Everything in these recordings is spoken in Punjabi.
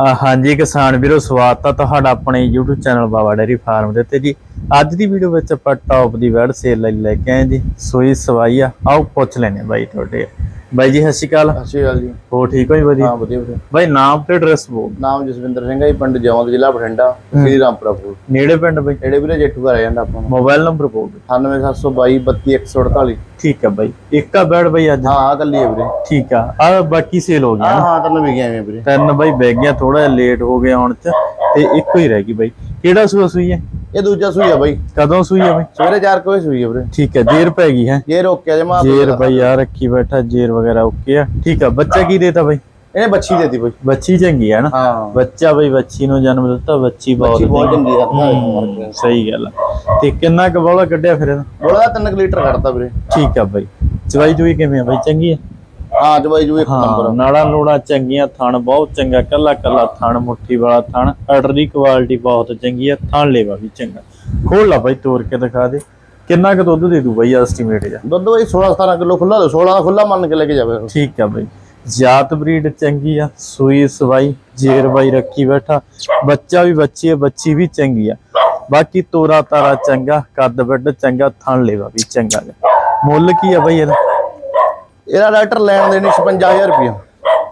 ਹਾਂਜੀ ਕਿਸਾਨ ਵੀਰੋ, ਸਵਾਗਤ ਆ ਤੁਹਾਡਾ ਆਪਣੇ YouTube channel Baba Dairy Farm ਦੇ ਤੇ ਜੀ। ਅੱਜ ਦੀ ਵੀਡੀਓ ਵਿੱਚ ਆਪਾਂ ਟੌਪ ਦੀ ਵੈਡ ਸੇਲ ਲਈ ਲੈ ਕੇ ਆਏ ਜੀ। ਸੋਈ ਸਵਾਈ ਆ। ਆਓ ਪੁੱਛ ਲੈਨੇ ਬਾਈ ਤੁਹਾਡੇ। ਬਾਈ ਜੀ ਸਤਿ ਸ਼੍ਰੀ ਅਕਾਲ। ਸਤਿ ਸ਼੍ਰੀ ਅਕਾਲ ਜੀ। ਹੋ ਠੀਕ ਹੋ ਜੀ ਵਧੀਆ? ਹਾਂ ਵਧੀਆ ਵਧੀਆ। ਬਾਈ ਨਾਮ ਤੇ ਐਡਰੈਸ ਬੋਲ ਨਾਮ ਜਸਵਿੰਦਰ ਸਿੰਘ ਹੈ ਜੀ ਪਿੰਡ ਜੌਂਦ ਜ਼ਿਲ੍ਹਾ ਬਠਿੰਡਾ ਸ੍ਰੀ ਰਾਮਪੁਰਾ ਨੇੜੇ ਪਿੰਡ ਬਾਈ? ਜਿਹੜੇ ਵੀਰੇ ਜੇਠੂ ਘਰ ਆ ਜਾਂਦਾ ਆਪਾਂ ਮੋਬਾਈਲ ਨੰਬਰ ਬੋਲ ਦਿਓ। 98722 32148 ਠੀਕ ਆ ਬਾਈ। ਇੱਕ ਆ ਬੈਡ ਬਾਈ ਅੱਜ। ਹਾਂ ਆ ਕੱਲੀ ਹੈ ਵੀਰੇ। ਠੀਕ ਆ। ਆ ਬਾਕੀ ਸੇਲ ਹੋ ਗਿਆ ਹਾਂ ਹਾਂ ਤੈਨੂੰ ਵੀ ਗਿਆ ਵੀਰੇ। ਤਿੰਨ ਬਾਈ ਬਹਿ ਗਿਆ ਥੋੜਾ ਜਿਹਾ ਲੇਟ ਹੋ ਗਿਆ ਆਉਣ ਚ ਤੇ ਇੱਕੋ ਹੀ ਰਹਿ ਗਈ ਬਾਈ। ਕਿਹੜਾ ਸੂਆ ਸੂਈ ਹੈ? ਇਹ ਦੂਜਾ ਸੂਈ ਆ ਬਾਈ। ਕਦੋਂ ਸੂਈ ਹੈ ਬਾਈ? ਸਵੇਰੇ 4 ਵਜੇ ਸੂਈ ਆ ਵੀਰੇ। ਠੀਕ ਹੈ ਜੇਰ ਪੈ ਗਈ ਹੈ। ਇਹ ਰੋਕਿਆ ਜੇ ਮਾਂ ਜੇਰ ਬਾਈ ਆ ਰੱਖੀ ਬੈਠਾ ਜੇਰ ਵਗੈਰਾ ਓਕੇ ਆ। ਠੀਕ ਆ ਬੱਚਾ ਕੀ ਦੇਤਾ ਬਾਈ? ਇਹਨੇ ਬੱਚੀ ਦੇਤੀ ਬਾਈ। ਬੱਚੀ ਚੰਗੀ ਆ ਨਾ? ਹਾਂ। ਬੱਚਾ ਬਈ ਬੱਚੀ ਨੂੰ ਜਨਮ ਦਿੱਤਾ ਬੱਚੀ ਬਹੁਤ ਬਹੁਤ ਚੰਗੀ ਆ ਸਹੀ ਗੱਲ ਆ। ਤੇ ਕਿੰਨਾ ਕੁ ਬੋਲਾ ਕੱਢਿਆ ਫਿਰ ਇਹਦਾ? ਬੋਲਾ 3 ਲੀਟਰ ਕੱਢਤਾ ਵੀਰੇ। ਠੀਕ ਆ ਬਾਈ। ਚਵਾਈ ਚੁਈ ਕਿਵੇਂ ਆ ਬਾਈ? ਚੰਗੀ ਆ? ਹਾਂ ਜਵਾਈ ਜੂ ਇੱਕ ਨੰਬਰ। ਨਾੜਾ ਨੂੜਾ ਚੰਗੀਆਂ ਥਣ ਬਹੁਤ ਚੰਗਾ ਕੱਲਾ ਕੱਲਾ ਥਣ ਮੁੱਠੀ ਵਾਲਾ ਥਣ ਆਰਡਰ ਦੀ ਕੁਆਲਿਟੀ ਬਹੁਤ ਚੰਗੀ ਆ ਥਣ ਲੇਵਾ ਵੀ ਚੰਗਾ। ਖੋਲ ਲਾ ਬਾਈ ਤੋੜ ਕੇ ਦਿਖਾ ਦੇ। ਕਿੰਨਾ ਕੁ ਦੁੱਧ ਦੇ ਦੂ ਬਾਈ ਐਸਟੀਮੇਟ ਜਾ ਦੁੱਧ ਬਾਈ 16 17 ਕਿਲੋ ਖੁੱਲਾ 16 ਦਾ ਖੁੱਲਾ ਮੰਨ ਕੇ ਲੈ ਕੇ ਜਾਵੇ। ਠੀਕ ਆ ਬਾਈ। ਜਾਤ ਬਰੀਡ ਚੰਗੀ ਆ ਸੂਈ ਸਵਾਈ ਜੇਰ ਬਾਈ ਰੱਖੀ ਬੈਠਾ। ਬੱਚਾ ਵੀ ਬੱਚੀ ਹੈ ਬੱਚੀ ਵੀ ਚੰਗੀ ਆ। ਬਾਕੀ ਤੋਰਾ ਤਾਰਾ ਚੰਗਾ ਕੱਦ ਵੱਡ ਚੰਗਾ ਥਣ ਲੇਵਾ ਵੀ ਚੰਗਾ। ਮੁੱਲ ਕੀ ਆ ਬਾਈ ਇਹਦਾ? ਇਹਦਾ ਡਾਕਟਰ ਲੈਣ ਦੇਣੀ 56000 ਰੁਪਇਆ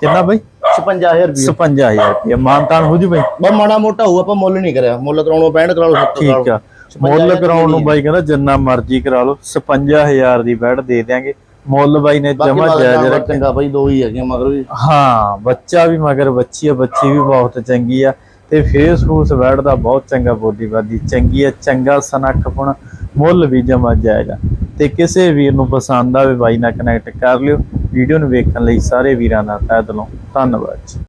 ਕਿੰਨਾ ਬਾਈ? 56000 ਰੁਪਇਆ 55000 ਰੁਪਏ ਮਾਨਤਾਨ ਹੋ ਜੂ ਬਾਈ? ਬਸ ਮਾੜਾ ਮੋਟਾ ਹੋਊ ਆਪਾਂ ਮੁੱਲ ਨਹੀਂ ਕਰਿਆ। ਮੁੱਲ ਕਰਾਉਣੋਂ 65 ਕਰਾ ਲਓ 70 ਠੀਕ ਆ। ਮੁੱਲ ਕਰਾਉਣ ਨੂੰ ਬਾਈ ਕਹਿੰਦਾ ਜਿੰਨਾ ਮਰਜ਼ੀ ਕਰਾ ਲਓ 55000 ਦੀ ਬੈਡ ਦੇ ਦਿਆਂਗੇ। ਮੁੱਲ ਬਾਈ ਨੇ ਜਮਾ ਜਾਇਜ਼ ਰੱਖਿਆ। ਚੰਗਾ ਬਾਈ ਦੋ ਹੀ ਹੈਗੀਆਂ ਮਗਰ ਵੀ। ਹਾਂ ਬੱਚਾ ਵੀ ਮਗਰ ਬੱਚੀ ਆ ਬੱਚੀ ਵੀ ਬਹੁਤ ਚੰਗੀ ਆ। ਤੇ ਫੇਸ ਫੂਸ ਬੈਠਦਾ ਬਹੁਤ ਚੰਗਾ ਬੋਡੀ ਬਾਦੀ ਚੰਗੀ ਆ ਚੰਗਾ ਸਨੱਖਪਣ ਮੁੱਲ ਵੀ ਜਮਾ ਜਾਏਗਾ ਤੇ ਕਿਸੇ ਵੀਰ ਨੂੰ ਪਸੰਦ ਆਵੇ ਬਾਈ ਨਾਲ ਕਨੈਕਟ ਕਰ ਲਿਓ। ਵੀਡੀਓ ਨੂੰ ਵੇਖਣ ਲਈ ਸਾਰੇ ਵੀਰਾਂ ਦਾ ਤਹਿ ਦਿਲੋਂ ਧੰਨਵਾਦ ਜੀ।